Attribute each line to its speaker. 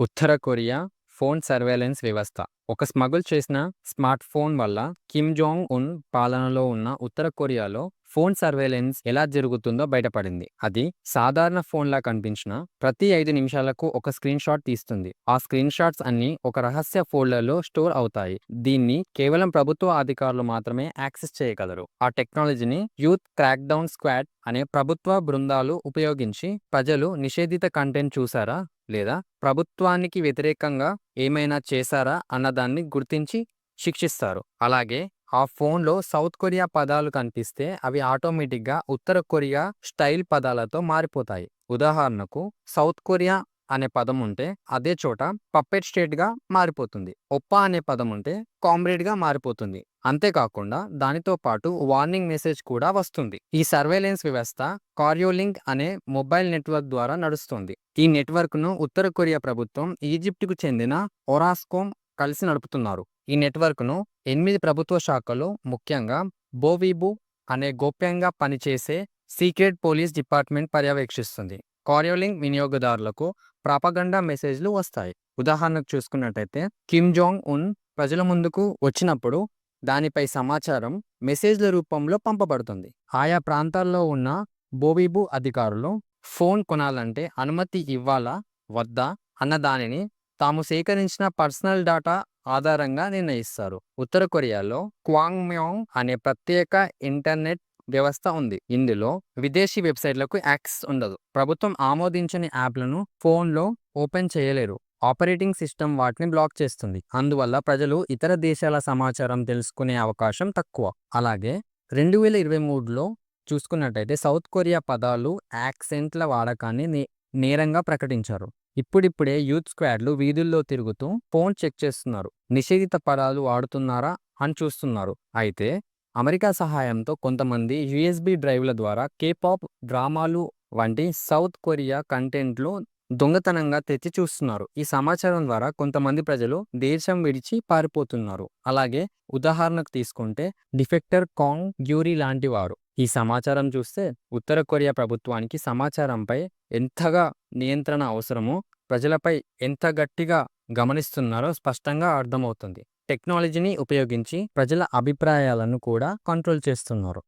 Speaker 1: ఉత్తర Korea phone surveillance వ్యవస్థ. ఒక smuggle చేసిన స్మార్ట్ ఫోన్ వల్ల కిమ్ జాంగ్ ఉన్ పాలనలో ఉన్న ఉత్తర కొరియాలో ఫోన్ సర్వేలెన్స్ ఎలా జరుగుతుందో బయటపడింది. అది సాధారణ ఫోన్లా కనిపించిన ప్రతి ఐదు నిమిషాలకు ఒక స్క్రీన్ షాట్ తీస్తుంది. ఆ స్క్రీన్ షాట్స్ అన్ని ఒక రహస్య ఫోల్డర్లో స్టోర్ అవుతాయి. దీన్ని కేవలం ప్రభుత్వ అధికారులు మాత్రమే యాక్సెస్ చేయగలరు. ఆ టెక్నాలజీని యూత్ క్రాక్ డౌన్ స్క్వాడ్ అనే ప్రభుత్వ బృందాలు ఉపయోగించి ప్రజలు నిషేధిత కంటెంట్ చూసారా? లేదా ప్రభుత్వానికి వ్యతిరేకంగా ఏమైనా చేశారా అన్నదాన్ని గుర్తించి శిక్షిస్తారు. అలాగే ఆ ఫోన్లో సౌత్ కొరియా పదాలు కనిపిస్తే అవి ఆటోమేటిక్గా ఉత్తర కొరియా స్టైల్ పదాలతో మారిపోతాయి. ఉదాహరణకు సౌత్ కొరియా అనే పదం ఉంటే అదే చోట పప్పెట్ స్టేట్గా మారిపోతుంది. ఒప్ప అనే పదం ఉంటే కామ్రేడ్గా మారిపోతుంది. అంతేకాకుండా దానితో పాటు వార్నింగ్ మెసేజ్ కూడా వస్తుంది. ఈ సర్వేలెన్స్ వ్యవస్థ కార్యోలింక్ అనే మొబైల్ నెట్వర్క్ ద్వారా నడుస్తుంది. ఈ నెట్వర్క్ను ఉత్తర కొరియా ప్రభుత్వం ఈజిప్ట్కు చెందిన ఒరాస్కోమ్ కలిసి నడుపుతున్నారు. ఈ నెట్వర్క్ను ఎనిమిది ప్రభుత్వ శాఖలు ముఖ్యంగా బోవీబు అనే గోప్యంగా పనిచేసే సీక్రెట్ పోలీస్ డిపార్ట్మెంట్ పర్యవేక్షిస్తుంది. కార్యోలింగ్ వినియోగదారులకు ప్రాపగండా మెసేజ్లు వస్తాయి. ఉదాహరణకు చూసుకున్నట్టయితే కిమ్ జాంగ్ ఉన్ ప్రజల ముందుకు వచ్చినప్పుడు దానిపై సమాచారం మెసేజ్ల రూపంలో పంపబడుతుంది. ఆయా ప్రాంతాల్లో ఉన్న బోబీబు అధికారులు ఫోన్ కొనాలంటే అనుమతి ఇవ్వాలా? వద్దా? అన్న దానిని తాము సేకరించిన పర్సనల్ డాటా ఆధారంగా నిర్ణయిస్తారు. ఉత్తర కొరియాలో క్వాంగ్మ్యోంగ్ అనే ప్రత్యేక ఇంటర్నెట్ వ్యవస్థ ఉంది. ఇందులో విదేశీ వెబ్సైట్లకు యాక్సెస్ ఉండదు. ప్రభుత్వం ఆమోదించని యాప్లను ఫోన్లో ఓపెన్ చేయలేరు. ఆపరేటింగ్ సిస్టమ్ వాటిని బ్లాక్ చేస్తుంది. అందువల్ల ప్రజలు ఇతర దేశాల సమాచారం తెలుసుకునే అవకాశం తక్కువ. అలాగే రెండు వేల ఇరవై మూడులో చూసుకున్నట్టయితే సౌత్ కొరియా పదాలు యాక్సెంట్ల వాడకాన్ని నే నేరంగా ప్రకటించారు. ఇప్పుడిప్పుడే యూత్ స్క్వాడ్లు వీధుల్లో తిరుగుతూ ఫోన్ చెక్ చేస్తున్నారు. నిషేధిత పదాలు వాడుతున్నారా అని చూస్తున్నారు. అయితే అమెరికా సహాయంతో కొంతమంది యుఎస్బి డ్రైవ్ల ద్వారా కేపాప్ డ్రామాలు వంటి సౌత్ కొరియా కంటెంట్లు దొంగతనంగా తెచ్చి చూస్తున్నారు. ఈ సమాచారం ద్వారా కొంతమంది ప్రజలు దేశం విడిచి పారిపోతున్నారు. అలాగే ఉదాహరణకు తీసుకుంటే డిఫెక్టర్ కాంగ్ గ్యూరీ లాంటి వారు ఈ సమాచారం చూస్తే ఉత్తర కొరియా ప్రభుత్వానికి సమాచారంపై ఎంతగా నియంత్రణ అవసరమో ప్రజలపై ఎంత గట్టిగా గమనిస్తున్నారో స్పష్టంగా అర్థమవుతుంది. టెక్నాలజీని ఉపయోగించి ప్రజల అభిప్రాయాలను కూడా కంట్రోల్ చేస్తున్నారు.